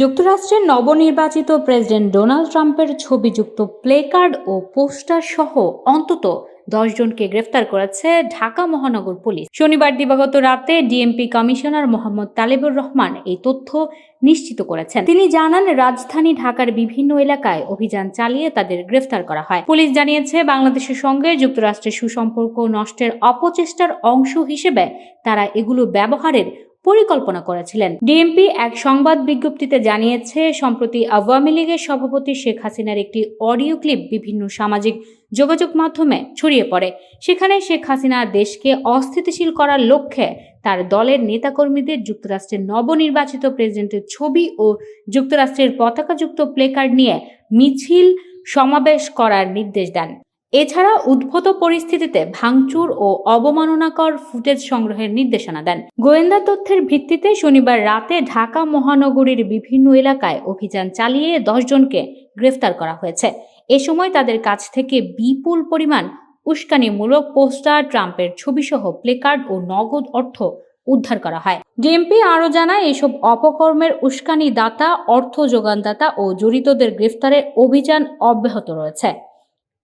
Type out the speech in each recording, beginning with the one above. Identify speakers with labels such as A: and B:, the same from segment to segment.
A: যুক্তরাষ্ট্রের নবনির্বাচিত president Donald ট্রাম্পের ছবিযুক্ত প্লেকার্ড ও পোস্টার সহ অন্তত দশ জনকে গ্রেফতার করেছে ঢাকা মহানগর পুলিশ। শনিবার দিবাগত রাতে ডিএমপি কমিশনার মোহাম্মদ তালেবুর রহমান এই তথ্য নিশ্চিত করেছেন। তিনি জানান, রাজধানী ঢাকার বিভিন্ন এলাকায় অভিযান চালিয়ে তাদের গ্রেফতার করা হয়। পুলিশ জানিয়েছে, বাংলাদেশের সঙ্গে যুক্তরাষ্ট্রের সুসম্পর্ক নষ্টের অপচেষ্টার অংশ হিসেবে তারা এগুলো ব্যবহারের পরিকল্পনা করেছিলেন। ডিএমপি এক সংবাদ বিজ্ঞপ্তিতে জানিয়েছে, সম্প্রতি আওয়ামী লীগের সভাপতি শেখ হাসিনার একটি অডিও ক্লিপ বিভিন্ন সামাজিক যোগাযোগ মাধ্যমে ছড়িয়ে পড়ে। সেখানে শেখ হাসিনা দেশকে অস্থিতিশীল করার লক্ষ্যে তার দলের নেতাকর্মীদের যুক্তরাষ্ট্রের নবনির্বাচিত প্রেসিডেন্টের ছবি ও যুক্তরাষ্ট্রের পতাকাযুক্ত প্লেকার্ড নিয়ে মিছিল সমাবেশ করার নির্দেশ দেন। এছাড়া উদ্ভূত পরিস্থিতিতে ভাঙচুর ও অবমাননাকর ফুটেজ সংগ্রহের নির্দেশনা দেন। গোয়েন্দা তথ্যের ভিত্তিতে শনিবার রাতে ঢাকা মহানগরীর বিভিন্ন এলাকায় অভিযান চালিয়ে দশ জনকে গ্রেফতার করা হয়েছে। এ সময় তাদের কাছ থেকে বিপুল পরিমাণ উস্কানিমূলক পোস্টার, ট্রাম্পের ছবিসহ প্লেকার্ড ও নগদ অর্থ উদ্ধার করা হয়। ডিএমপি আরও জানায়, এসব অপকর্মের উস্কানি দাতা অর্থ যোগানদাতা ও জড়িতদের গ্রেফতারে অভিযান অব্যাহত রয়েছে।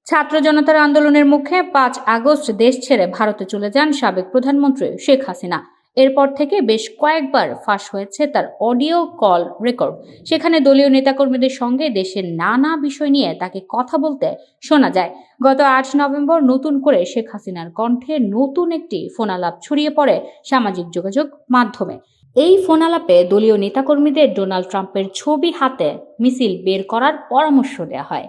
A: ছাত্র জনতার আন্দোলনের মুখে পাঁচ আগস্ট দেশ ছেড়ে ভারতে চলে যান সাবেক প্রধানমন্ত্রী শেখ হাসিনা। এরপর থেকে বেশ কয়েকবার ফাঁস হয়েছে তার অডিও কল রেকর্ড। সেখানে দলীয় নেতাকর্মীদের সঙ্গে দেশের নানা বিষয় নিয়ে তাকে কথা বলতে শোনা যায়। গত আট নভেম্বর নতুন করে শেখ হাসিনার কণ্ঠে নতুন একটি ফোনালাপ ছড়িয়ে পড়ে সামাজিক যোগাযোগ মাধ্যমে। এই ফোনালাপে দলীয় নেতাকর্মীদের ডোনাল্ড ট্রাম্পের ছবি হাতে মিছিল বের করার পরামর্শ দেওয়া হয়।